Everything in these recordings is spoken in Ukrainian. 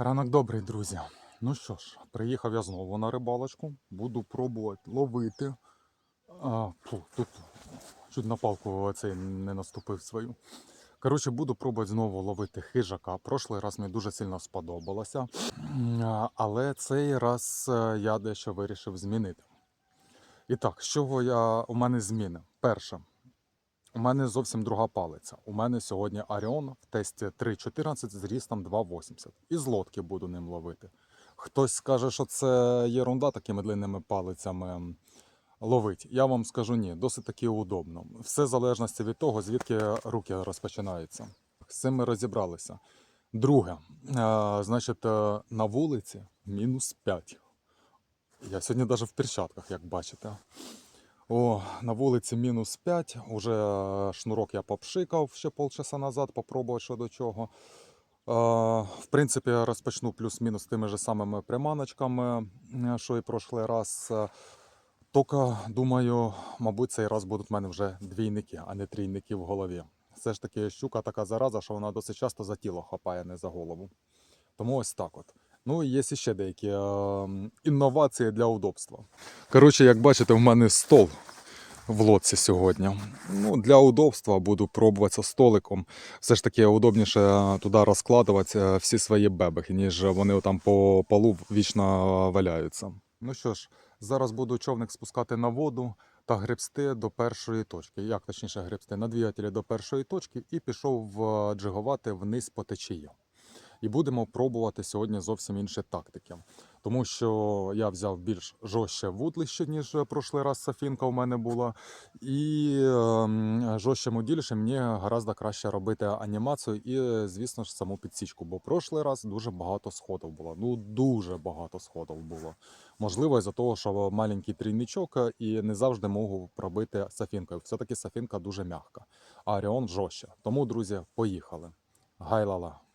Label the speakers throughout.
Speaker 1: Ранок добрий, друзі. Ну що ж, приїхав я знову на рибалочку. Буду пробувати ловити. А, фу, тут чуть на палку цей не наступив свою. Коротше, буду пробувати знову ловити хижака. Прошлий раз мені дуже сильно сподобалося. Але цей раз е, я дещо вирішив змінити. І так, з чого я у мене зміни? Перше, у мене зовсім друга палиця. У мене сьогодні Аріон в тесті 3.14 з рістом 2.80. І з лодки буду ним ловити. Хтось скаже, що це єрунда такими длинними палицями ловить. Я вам скажу ні, досить таки удобно. Все в залежності від того, звідки руки розпочинаються. З цим ми розібралися. Друге, е, значить, е, на вулиці мінус 5. Я сьогодні навіть в перчатках, як бачите. О, на вулиці мінус 5. Уже е, шнурок я попшикав ще полчаса назад, попробував що до чого. Е, В принципі, я розпочну плюс-мінус тими ж самими приманочками, е, що і прошлий раз. Тільки, думаю, мабуть, цей раз будуть в мене вже двійники, а не трійники в голові. Все ж таки, щука така зараза, що вона досить часто за тіло хапає, не за голову. Тому ось так от. Ну є ще деякі е, інновації для удобства. Коротше, як бачите, в мене стол в лодці сьогодні. Ну, для удобства буду пробуватися столиком. Все ж таки удобніше туди розкладувати е, всі свої бебехи, ніж вони там по полу вічно валяються. Ну що ж, зараз буду човник спускати на воду та гребсти до першої точки. Як точніше гребсти на двигателі до першої точки і пішов е, джигувати вниз по течії. І будемо пробувати сьогодні зовсім інші тактики. Тому що я взяв більш жорстче вудлище, ніж прошлий раз Сафінка у мене була. І ем, жорстким уділішем мені гораздо краще робити анімацію і, звісно ж, саму підсічку. Бо прошлий раз дуже багато сходів було. Ну дуже багато сходів було. Можливо, із-за того, що маленький трійничок і не завжди можу пробити Сафінкою. Все-таки Сафінка дуже м'яка, а Аріон жорстче. Тому, друзі, поїхали. Гайлала.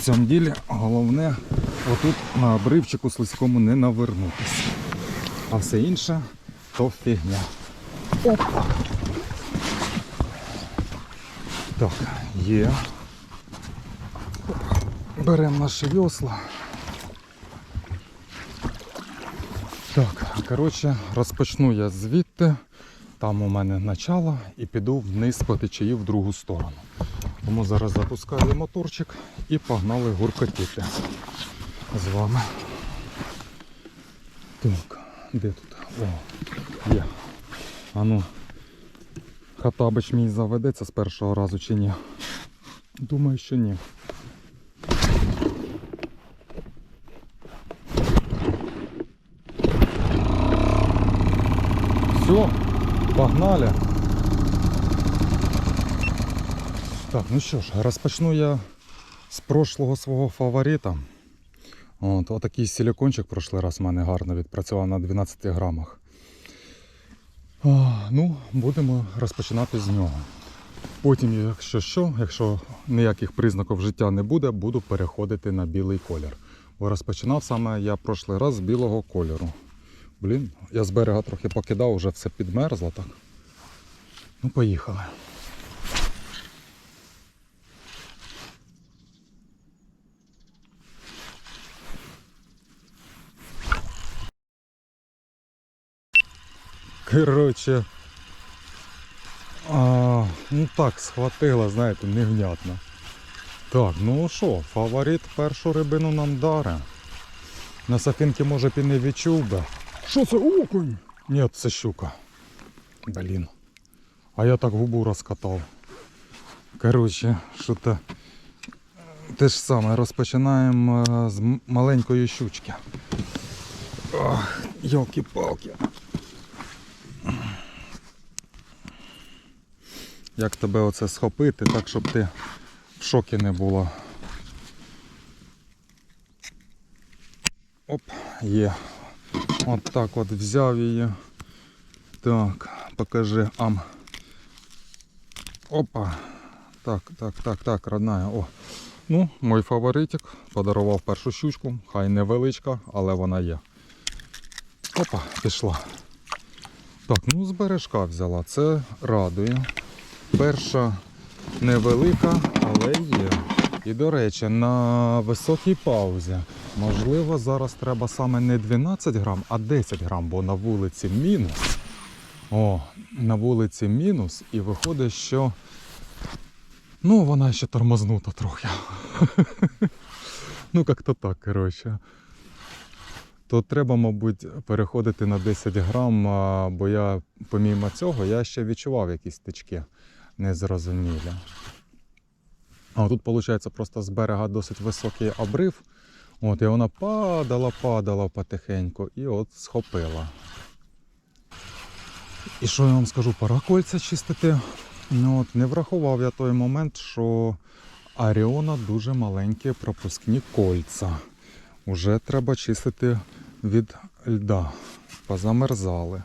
Speaker 1: В цьому ділі головне отут на обривчику слизькому не навернутися. А все інше то фігня. Опа! Так, є. Беремо наші весла. Так, коротше, розпочну я звідти. Там у мене начало і піду вниз по течії в другу сторону. Тому зараз запускаю моторчик і погнали гуркотіти з вами. Так, де тут? О, є. А ну, Хатабич мій заведеться з першого разу чи ні? Думаю, що ні. Все, погнали. Так, ну що ж, розпочну я з прошлого свого фаворита. От, отакий силикончик прошлий раз в мене гарно відпрацював на 12 грамах. А, ну, будемо розпочинати з нього. Потім, якщо що, якщо ніяких признаків життя не буде, буду переходити на білий колір. Бо розпочинав саме я прошлий раз з білого кольору. Блін, я з берега трохи покидав, вже все підмерзло так. Ну, поїхали. Коротше. А, ну так, схватила, знаєте, невнятно. Так, ну що, фаворит першу рибину нам даре. На сафінки може б і не відчув би. Що це окунь? Ні, це щука. Блін. А я так губу розкатав. Коротше, що то те ж саме розпочинаємо е, з маленької щучки. Ох, йолки-палки. Як тебе оце схопити, так щоб ти в шокі не була. Оп, є. От так от взяв її. Так, покажи ам. Опа. Так, так, так, так, родная. О. Ну, мій фаворитик подарував першу щучку, хай невеличка, але вона є. Опа, пішла. Так, ну з бережка взяла, це радує. Перша невелика, але є. І до речі, на високій паузі. Можливо, зараз треба саме не 12 грам, а 10 грам, бо на вулиці мінус. О, на вулиці мінус, і виходить, що ну, вона ще тормознута трохи. ну, як-то так, коротше. То треба, мабуть, переходити на 10 грам, бо я, помімо цього, я ще відчував якісь тички незрозумілі. А тут, виходить, просто з берега досить високий обрив. От, і вона падала, падала потихеньку і от схопила. І що я вам скажу, пора кольця чистити. Ну, от, не врахував я той момент, що Аріона дуже маленькі пропускні кольця. Уже треба чистити від льда. Позамерзали.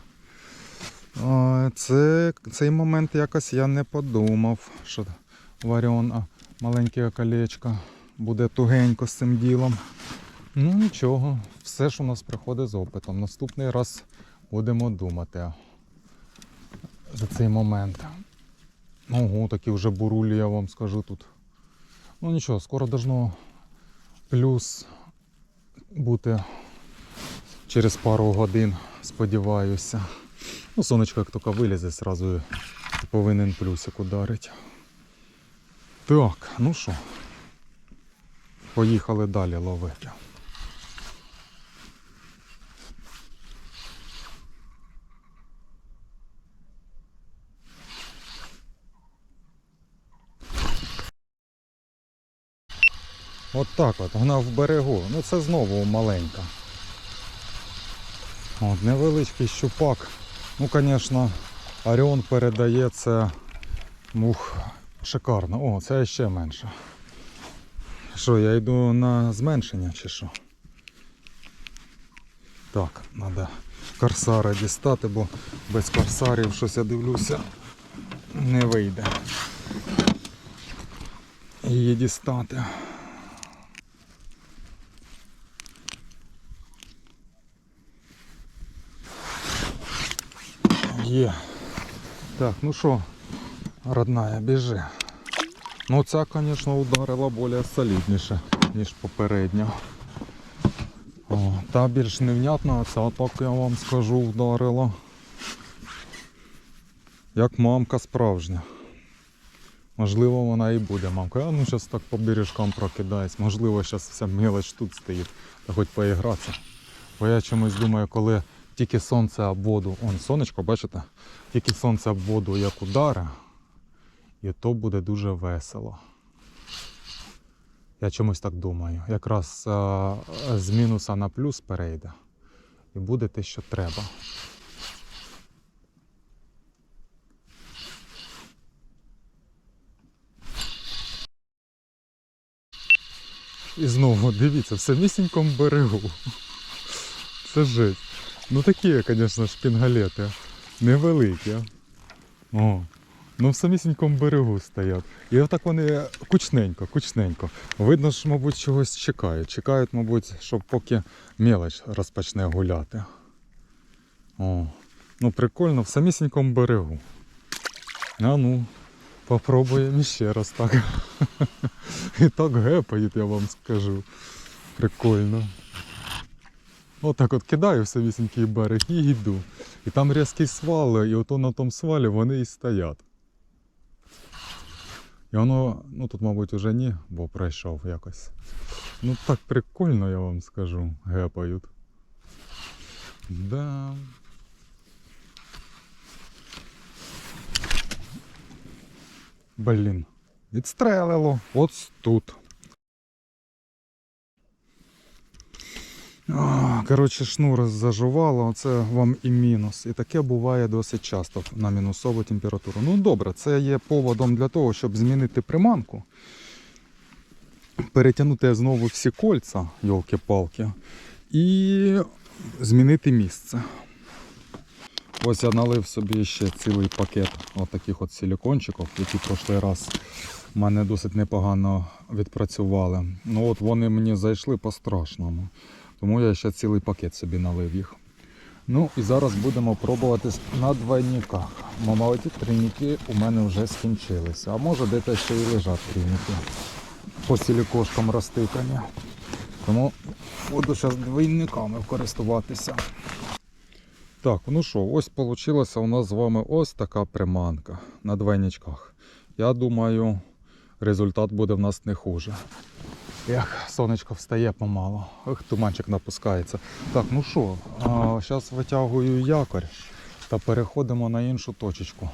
Speaker 1: Це, цей момент якось я не подумав, що в Аріона маленьке колечко буде тугенько з цим ділом. Ну нічого, все ж у нас приходить з опитом. Наступний раз будемо думати за цей момент. Ого, такі вже бурулі, я вам скажу тут. Ну нічого, скоро должно плюс бути через пару годин, сподіваюся. Ну, сонечко як тільки вилізе, зразу повинен плюсик ударити. Так, ну що, поїхали далі ловити. От так от, вона в берегу. Ну це знову маленька. От, невеличкий щупак. Ну, звісно, Оріон передає це мух шикарно. О, це ще менше. Що, я йду на зменшення чи що? Так, треба корсара дістати, бо без корсарів щось я дивлюся не вийде. Її дістати. Є. Так, ну що, родная, біжи. Ну ця, звісно, ударила більш солідніше, ніж попередня. О, та більш невнятна, а ця так я вам скажу вдарила. Як мамка справжня. Можливо, вона і буде мамка. А ну зараз так по бережкам прокидається. Можливо, зараз вся мелоч тут стоїть. Та хоч поігратися. Бо я чомусь думаю, коли тільки сонце об воду, он сонечко, бачите? Тільки сонце об воду як удари, і то буде дуже весело. Я чомусь так думаю. Якраз а, з мінуса на плюс перейде. І буде те, що треба. І знову дивіться, в самісінькому берегу. Це жесть. Ну такі, звісно, шпінгалети. Невеликі. О. Ну в самісінькому берегу стоять. І отак вони кучненько, кучненько. Видно ж, мабуть, чогось чекають. Чекають, мабуть, щоб поки мелоч розпочне гуляти. О. Ну прикольно, в самісінькому берегу. А ну, попробуємо ще раз так. І так гепають, я вам скажу. Прикольно. Отак от кидаю в самісінький берег і йду. І там різкий свал, і ото на тому свалі вони і стоять. І воно, ну тут, мабуть, уже ні, бо пройшов якось. Ну так прикольно, я вам скажу, гепають. Да. Блін. Відстрелило. Ось тут. Коротше, шнур зажувало, це вам і мінус. І таке буває досить часто на мінусову температуру. Ну добре, це є поводом для того, щоб змінити приманку. Перетягнути знову всі кольця, йолки-палки, і змінити місце. Ось я налив собі ще цілий пакет от таких от силікончиків, які прошлий раз в мене досить непогано відпрацювали. Ну от вони мені зайшли по-страшному. Тому я ще цілий пакет собі налив їх. Ну і зараз будемо пробувати на двойниках. Молоді трійники у мене вже скінчилися. А може десь ще й лежать трійники. По сілікошкам розтикані. Тому буду зараз двойниками користуватися. Так, ну що, ось вийшла у нас з вами ось така приманка на двойничках. Я думаю, результат буде в нас не хуже. Як сонечко встає помало. Ох, туманчик напускається. Так, ну що, зараз витягую якорь та переходимо на іншу точечку.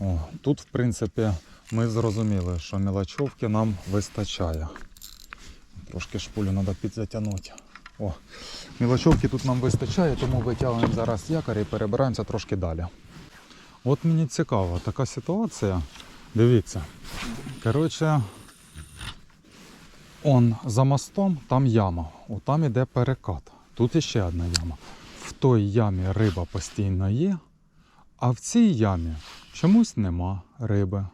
Speaker 1: О, тут, в принципі, ми зрозуміли, що мілочовки нам вистачає. Трошки шпулю треба підзатягнути. О, мілочовки тут нам вистачає, тому витягуємо зараз якорь і перебираємося трошки далі. От мені цікаво, така ситуація. Дивіться. Коротше, он за мостом там яма. О, там іде перекат. Тут іще одна яма. В той ямі риба постійно є, а в цій ямі чомусь нема риби.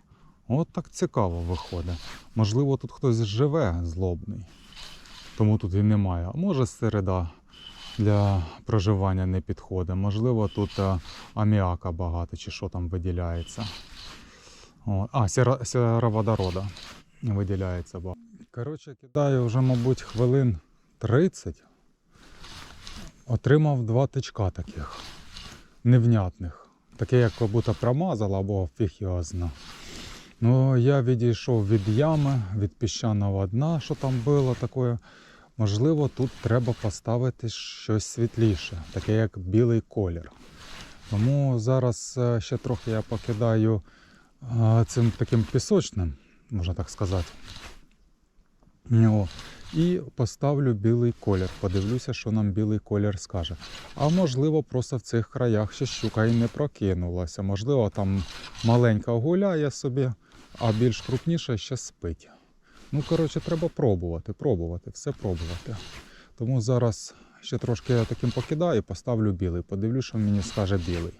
Speaker 1: От так цікаво виходить. Можливо, тут хтось живе злобний, тому тут і немає. А може середа для проживання не підходить. Можливо, тут е, аміака багато чи що там виділяється. О, а, сера, сероводорода виділяється. багато. Коротше, кидаю вже, мабуть, хвилин 30. Отримав два тичка таких невнятних. Таке, як будто промазало або фіг його зна. Ну, я відійшов від ями, від піщаного дна, що там було таке. Можливо, тут треба поставити щось світліше, таке як білий колір. Тому зараз е, ще трохи я покидаю е, цим таким пісочним, можна так сказати. О, і поставлю білий колір. Подивлюся, що нам білий колір скаже. А можливо, просто в цих краях ще щука і не прокинулася. Можливо, там маленька гуляє собі, а більш крупніша ще спить. Ну, коротше, треба пробувати, пробувати, все пробувати. Тому зараз ще трошки я таким покидаю, поставлю білий. Подивлюсь, що мені скаже білий.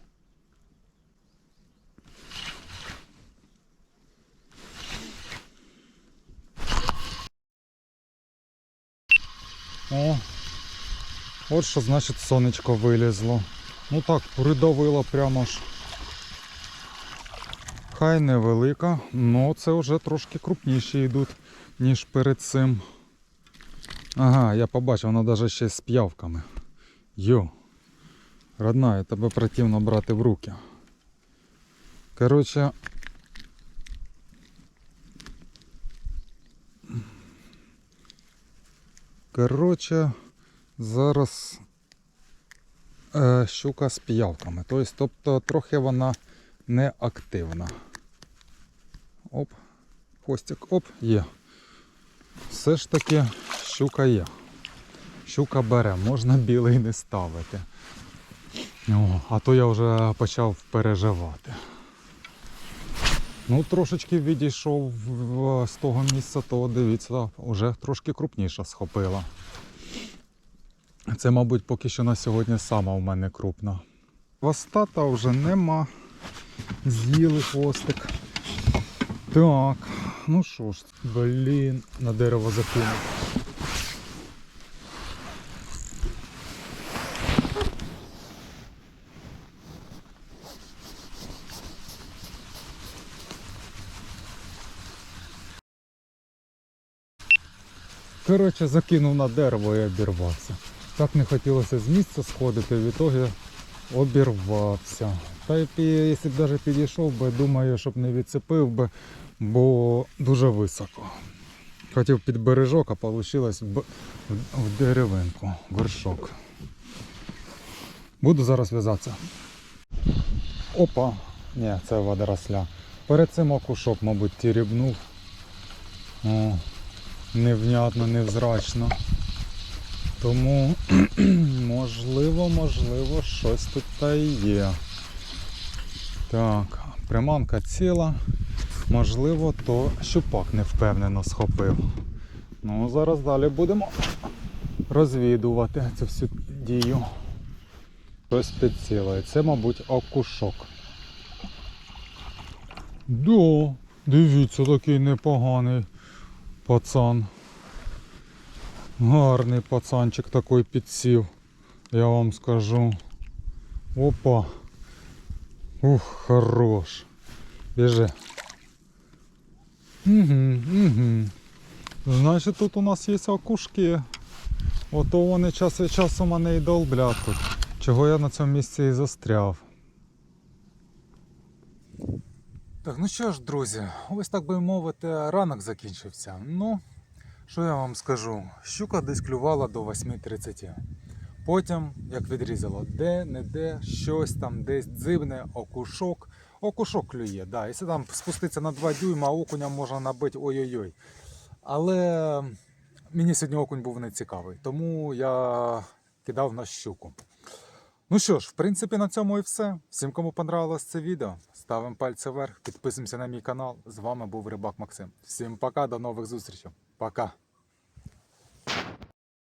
Speaker 1: О, от що значить сонечко вилізло. Ну так, придавило прямо ж. Хай невелика, але це вже трошки крупніші йдуть, ніж перед цим. Ага, я побачив, вона навіть ще з п'явками. Йо. Родна, тебе противно брати в руки. Коротше. Коротше, зараз е, щука з п'явками. Тобто, тобто трохи вона не активна. Оп, хвостик, оп, є. Все ж таки щука є. Щука бере, можна білий не ставити. О, а то я вже почав переживати. Ну, трошечки відійшов з того місця, то дивіться, вже трошки крупніша схопила. Це, мабуть, поки що на сьогодні сама у мене крупна. Хвостата вже нема. З'їли хвостик. Так, ну що ж, блін, на дерево закинув. Коротше, закинув на дерево і обірвався. Так не хотілося з місця сходити, в ітогі обірвався. Та й якщо б навіть підійшов би, думаю, щоб не відцепив би, бо дуже високо. Хотів під бережок, а вийшло в, б- в деревинку, горшок. Буду зараз в'язатися. Опа! Ні, це водоросля. Перед цим окушок, мабуть, тірібнув. Невнятно, невзрачно. Тому, можливо, можливо, щось тут та й є. Так, приманка ціла. Можливо, то щупак невпевнено схопив. Ну, зараз далі будемо розвідувати цю всю дію. Щось підцілує. Це, мабуть, окушок. Да, Дивіться, такий непоганий пацан. Гарний пацанчик такий підсів, я вам скажу. Опа. Ух, хорош. Біжи. Угу, угу. Значить тут у нас є окушки. Ото вони час від часу мене і долблять тут. Чого я на цьому місці і застряв. Так, ну що ж, друзі, ось так би мовити, ранок закінчився. Ну, що я вам скажу? Щука десь клювала до 8.30. Потім, як відрізало, де, не де, щось там десь дзибне, окушок. Окушок клює, да. Якщо там спуститься на 2 дюйма, окуня можна набити ой-ой-ой. Але мені сьогодні окунь був не цікавий, тому я кидав на щуку. Ну що ж, в принципі, на цьому і все. Всім, кому понравилось це відео, ставимо пальці вверх, підписуємося на мій канал. З вами був Рибак Максим. Всім пока, до нових зустрічей. Пока.